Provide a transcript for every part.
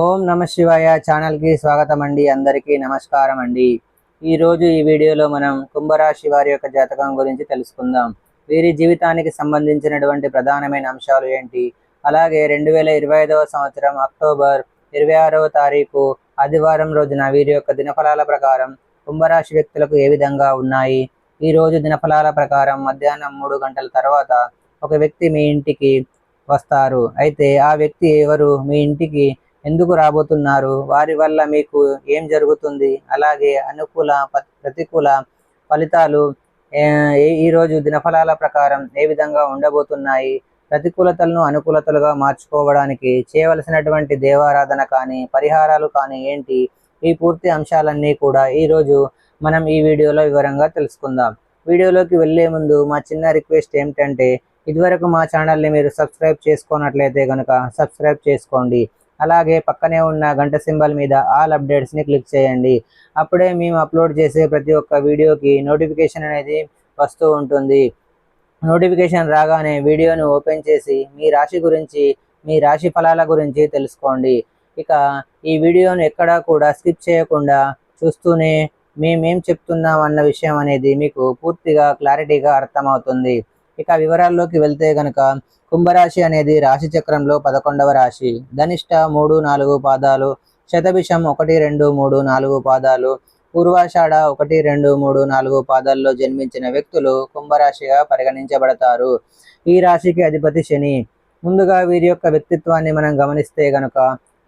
ఓం నమ శివాయ ఛానల్కి స్వాగతం అండి అందరికీ నమస్కారం అండి ఈరోజు ఈ వీడియోలో మనం కుంభరాశి వారి యొక్క జాతకం గురించి తెలుసుకుందాం. వీరి జీవితానికి సంబంధించినటువంటి ప్రధానమైన అంశాలు ఏంటి? అలాగే రెండు వేల ఇరవై ఐదవ సంవత్సరం అక్టోబర్ ఇరవై ఆరవ తారీఖు ఆదివారం రోజున వీరి యొక్క దినఫలాల ప్రకారం కుంభరాశి వ్యక్తులకు ఏ విధంగా ఉన్నాయి? ఈ రోజు దినఫలాల ప్రకారం మధ్యాహ్నం మూడు గంటల తర్వాత ఒక వ్యక్తి మీ ఇంటికి వస్తారు. అయితే ఆ వ్యక్తి ఎవరు? మీ ఇంటికి ఎందుకు రాబోతున్నారు? వారి వల్ల మీకు ఏం జరుగుతుంది? అలాగే అనుకూల ప్రతికూల ఫలితాలు ఈరోజు ఈ దినఫలాల ప్రకారం ఏ విధంగా ఉండబోతున్నాయి? ప్రతికూలతలను అనుకూలతలుగా మార్చుకోవడానికి చేయవలసినటువంటి దేవారాధన కానీ పరిహారాలు కానీ ఏంటి? ఈ పూర్తి అంశాలన్నీ కూడా ఈరోజు మనం ఈ వీడియోలో వివరంగా తెలుసుకుందాం. వీడియోలోకి వెళ్ళే ముందు మా చిన్న రిక్వెస్ట్ ఏమిటంటే ఇదివరకు మా ఛానల్ని మీరు సబ్స్క్రైబ్ చేసుకున్నట్లయితే కనుక సబ్స్క్రైబ్ చేసుకోండి. అలాగే పక్కనే ఉన్న గంట సింబల్ మీద ఆల్ అప్డేట్స్ని క్లిక్ చేయండి. అప్పుడే మేము అప్లోడ్ చేసే ప్రతి ఒక్క వీడియోకి నోటిఫికేషన్ అనేది వస్తూ ఉంటుంది. నోటిఫికేషన్ రాగానే వీడియోను ఓపెన్ చేసి మీ రాశి గురించి మీ రాశి ఫలాల గురించి తెలుసుకోండి. ఇక ఈ వీడియోను ఎక్కడా కూడా స్కిప్ చేయకుండా చూస్తూనే మేమేం చెప్తున్నాం అన్న విషయం అనేది మీకు పూర్తిగా క్లారిటీగా అర్థమవుతుంది. ఇక వివరాల్లోకి వెళ్తే గనక కుంభరాశి అనేది రాశి చక్రంలో పదకొండవ రాశి. ధనిష్ట మూడు నాలుగు పాదాలు శతభిషం ఒకటి రెండు మూడు నాలుగు పాదాలు పూర్వాషాఢ ఒకటి రెండు మూడు నాలుగు పాదాల్లో జన్మించిన వ్యక్తులు కుంభరాశిగా పరిగణించబడతారు. ఈ రాశికి అధిపతి శని. ముందుగా వీరి యొక్క వ్యక్తిత్వాన్ని మనం గమనిస్తే గనుక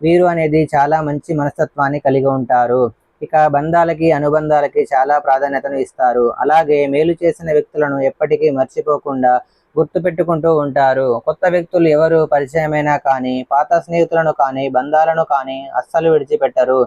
వీరు అనేది చాలా మంచి మనస్తత్వాన్ని కలిగి ఉంటారు. ఇక బంధాలకి అనుబంధాలకి చాలా ప్రాధాన్యతను ఇస్తారు. అలాగే మేలు చేసిన వ్యక్తులను ఎప్పటికీ మర్చిపోకుండా గుర్తు పెట్టుకుంటూ ఉంటారు. కొత్త వ్యక్తులు ఎవరు పరిచయమైనా కానీ పాత స్నేహితులను కానీ బంధాలను కానీ అస్సలు విడిచిపెట్టరు.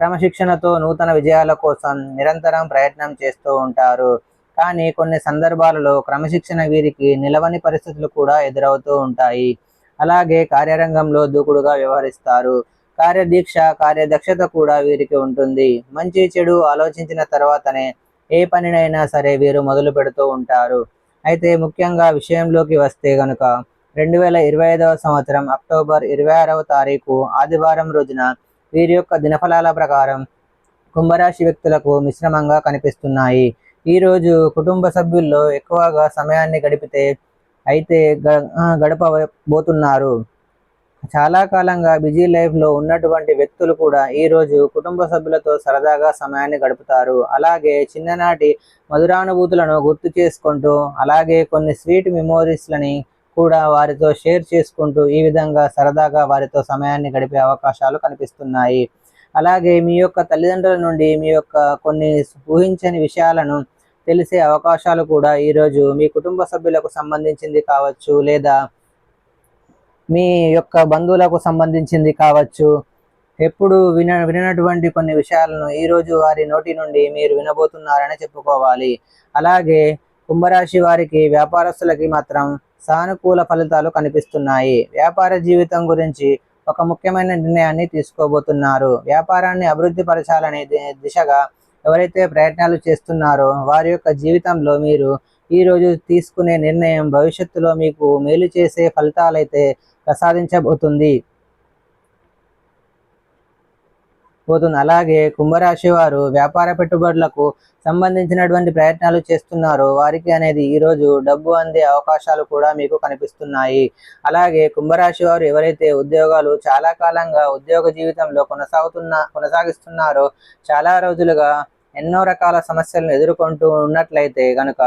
క్రమశిక్షణతో నూతన విజయాల కోసం నిరంతరం ప్రయత్నం చేస్తూ ఉంటారు. కానీ కొన్ని సందర్భాలలో క్రమశిక్షణ వీరికి నిలవని పరిస్థితులు కూడా ఎదురవుతూ ఉంటాయి. అలాగే కార్యరంగంలో దూకుడుగా వ్యవహరిస్తారు. కార్యదీక్ష కార్యదక్షత కూడా వీరికి ఉంటుంది. మంచి చెడు ఆలోచించిన తర్వాతనే ఏ పనినైనా సరే వీరు మొదలు పెడుతూ ఉంటారు. అయితే ముఖ్యంగా విషయంలోకి వస్తే గనుక రెండు వేల ఇరవై ఐదవ సంవత్సరం అక్టోబర్ ఇరవై ఆరవ తారీఖు ఆదివారం రోజున వీరి యొక్క దినఫలాల ప్రకారం కుంభరాశి వ్యక్తులకు మిశ్రమంగా కనిపిస్తున్నాయి. ఈ రోజు కుటుంబ సభ్యుల్లో ఎక్కువగా సమయాన్ని గడిపితే అయితే గడపబోతున్నారు. చాలా కాలంగా బిజీ లైఫ్లో ఉన్నటువంటి వ్యక్తులు కూడా ఈరోజు కుటుంబ సభ్యులతో సరదాగా సమయాన్ని గడుపుతారు. అలాగే చిన్ననాటి మధురానుభూతులను గుర్తు చేసుకుంటూ అలాగే కొన్ని స్వీట్ మెమోరీస్లని కూడా వారితో షేర్ చేసుకుంటూ ఈ విధంగా సరదాగా వారితో సమయాన్ని గడిపే అవకాశాలు కనిపిస్తున్నాయి. అలాగే మీ యొక్క తల్లిదండ్రుల నుండి మీ యొక్క కొన్ని ఊహించని విషయాలను తెలిసే అవకాశాలు కూడా ఈరోజు మీ కుటుంబ సభ్యులకు సంబంధించింది కావచ్చు లేదా మీ యొక్క బంధువులకు సంబంధించింది కావచ్చు. ఎప్పుడు విన వినటువంటి కొన్ని విషయాలను ఈరోజు వారి నోటి నుండి మీరు వినబోతున్నారని చెప్పుకోవాలి. అలాగే కుంభరాశి వారికి వ్యాపారస్తులకి మాత్రం సానుకూల ఫలితాలు కనిపిస్తున్నాయి. వ్యాపార జీవితం గురించి ఒక ముఖ్యమైన నిర్ణయాన్ని తీసుకోబోతున్నారు. వ్యాపారాన్ని అభివృద్ధి పరచాలనే దిశగా ఎవరైతే ప్రయత్నాలు చేస్తున్నారో వారి యొక్క జీవితంలో మీరు ఈ రోజు తీసుకునే నిర్ణయం భవిష్యత్తులో మీకు మేలు చేసే ఫలితాలైతే ప్రసాదించబోతుంది. పోతుంది. అలాగే కుంభరాశి వారు వ్యాపార పెట్టుబడులకు సంబంధించినటువంటి ప్రయత్నాలు చేస్తున్నారు. వారికి అనేది ఈ రోజు డబ్బు అందే అవకాశాలు కూడా మీకు కనిపిస్తున్నాయి. అలాగే కుంభరాశి వారు ఎవరైతే ఉద్యోగాలు చాలా కాలంగా ఉద్యోగ జీవితంలో కొనసాగుతున్న కొనసాగిస్తున్నారో చాలా రోజులుగా ఎన్నో రకాల సమస్యలను ఎదుర్కొంటూ ఉన్నట్లయితే కనుక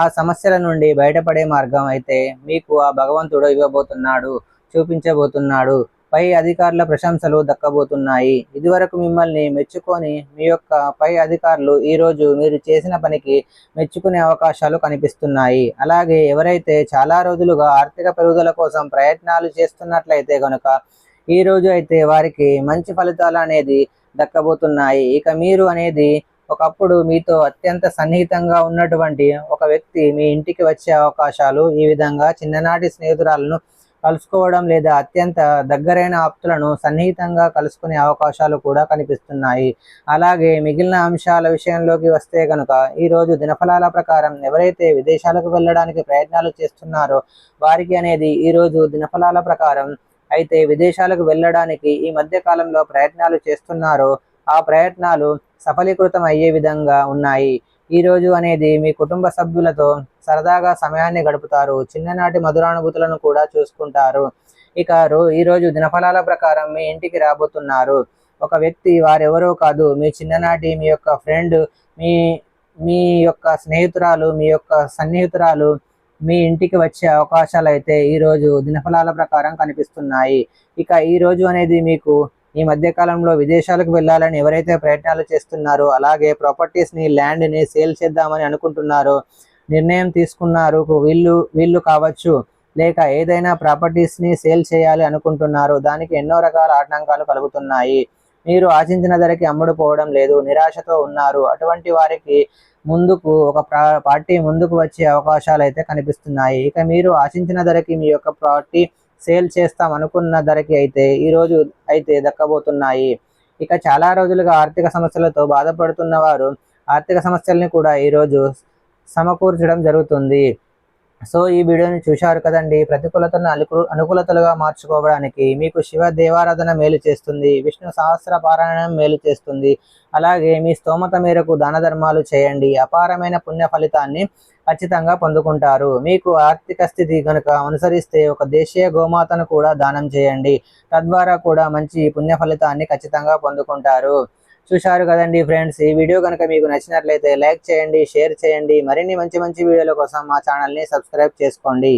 ఆ సమస్యల నుండి బయటపడే మార్గం అయితే మీకు ఆ భగవంతుడు ఇవ్వబోతున్నాడు చూపించబోతున్నాడు. పై అధికారుల ప్రశంసలు దక్కబోతున్నాయి. ఇదివరకు మిమ్మల్ని మెచ్చుకొని మీ యొక్క పై అధికారులు ఈ రోజు మీరు చేసిన పనికి మెచ్చుకునే అవకాశాలు కనిపిస్తున్నాయి. అలాగే ఎవరైతే చాలా రోజులుగా ఆర్థిక పెరుగుదల కోసం ప్రయత్నాలు చేస్తున్నట్లయితే కనుక ఈ రోజు అయితే వారికి మంచి ఫలితాలు అనేది దక్కబోతున్నాయి. ఇక మీరు అనేది ఒకప్పుడు మీతో అత్యంత సన్నిహితంగా ఉన్నటువంటి ఒక వ్యక్తి మీ ఇంటికి వచ్చే అవకాశాలు ఈ విధంగా చిన్ననాటి స్నేహితురాలను కలుసుకోవడం లేదా అత్యంత దగ్గరైన ఆప్తులను సన్నిహితంగా కలుసుకునే అవకాశాలు కూడా కనిపిస్తున్నాయి. అలాగే మిగిలిన అంశాల విషయంలోకి వస్తే కనుక ఈరోజు దినఫలాల ప్రకారం ఎవరైతే విదేశాలకు వెళ్ళడానికి ప్రయత్నాలు చేస్తున్నారో వారికి అనేది ఈరోజు దినఫలాల ప్రకారం అయితే విదేశాలకు వెళ్ళడానికి ఈ మధ్య కాలంలో ప్రయత్నాలు చేస్తున్నారో ఆ ప్రయత్నాలు సఫలీకృతం అయ్యే విధంగా ఉన్నాయి. ఈ రోజు అనేది మీ కుటుంబ సభ్యులతో సరదాగా సమయాన్ని గడుపుతారు. చిన్ననాటి మధురానుభూతులను కూడా చూసుకుంటారు. ఇక రో దినఫలాల ప్రకారం మీ ఇంటికి రాబోతున్నారు. ఒక వ్యక్తి వారెవరో కాదు మీ చిన్ననాటి మీ యొక్క ఫ్రెండ్ మీ మీ యొక్క స్నేహితురాలు మీ యొక్క సన్నిహితురాలు మీ ఇంటికి వచ్చే అవకాశాలు అయితే ఈరోజు దినఫలాల ప్రకారం కనిపిస్తున్నాయి. ఇక ఈ రోజు అనేది మీకు ఈ మధ్య కాలంలో విదేశాలకు వెళ్ళాలని ఎవరైతే ప్రయత్నాలు చేస్తున్నారో అలాగే ప్రాపర్టీస్ని ల్యాండ్ని సేల్ చేద్దామని అనుకుంటున్నారో నిర్ణయం తీసుకున్నారు వీళ్ళు వీళ్ళు కావచ్చు లేక ఏదైనా ప్రాపర్టీస్ని సేల్ చేయాలి అనుకుంటున్నారు దానికి ఎన్నో రకాల ఆటంకాలు కలుగుతున్నాయి. మీరు ఆశించిన ధరకి అమ్ముడుపోవడం లేదు నిరాశతో ఉన్నారు. అటువంటి వారికి ముందుకు ఒక పార్టీ ముందుకు వచ్చే అవకాశాలు అయితే కనిపిస్తున్నాయి. ఇక మీరు ఆశించిన ధరకి మీ యొక్క పార్టీ సేల్ చేస్తాం అనుకున్న ధరకి అయితే ఈరోజు అయితే దక్కబోతున్నాయి. ఇక చాలా రోజులుగా ఆర్థిక సమస్యలతో బాధపడుతున్న వారు ఆర్థిక సమస్యల్ని కూడా ఈరోజు సమకూర్చడం జరుగుతుంది. సో ఈ వీడియోని చూశారు కదండి. ప్రతికూలతను అనుకూలతలుగా మార్చుకోవడానికి మీకు శివ దేవారాధన మేలు చేస్తుంది. విష్ణు సహస్ర పారాయణం మేలు చేస్తుంది. అలాగే మీ స్తోమత మేరకు దాన ధర్మాలు చేయండి. అపారమైన పుణ్య ఫలితాన్ని ఖచ్చితంగా పొందుకుంటారు. మీకు ఆర్థిక స్థితి కనుక అనుసరిస్తే ఒక దేశీయ గోమాతను కూడా దానం చేయండి. తద్వారా కూడా మంచి పుణ్య ఫలితాన్ని ఖచ్చితంగా పొందుకుంటారు. చూశారు కదండి ఫ్రెండ్స్. ఈ వీడియో కనుక మీకు నచ్చినట్లయితే లైక్ చేయండి షేర్ చేయండి. మరిన్ని మంచి మంచి వీడియోల కోసం మా ఛానల్ని సబ్స్క్రైబ్ చేసుకోండి.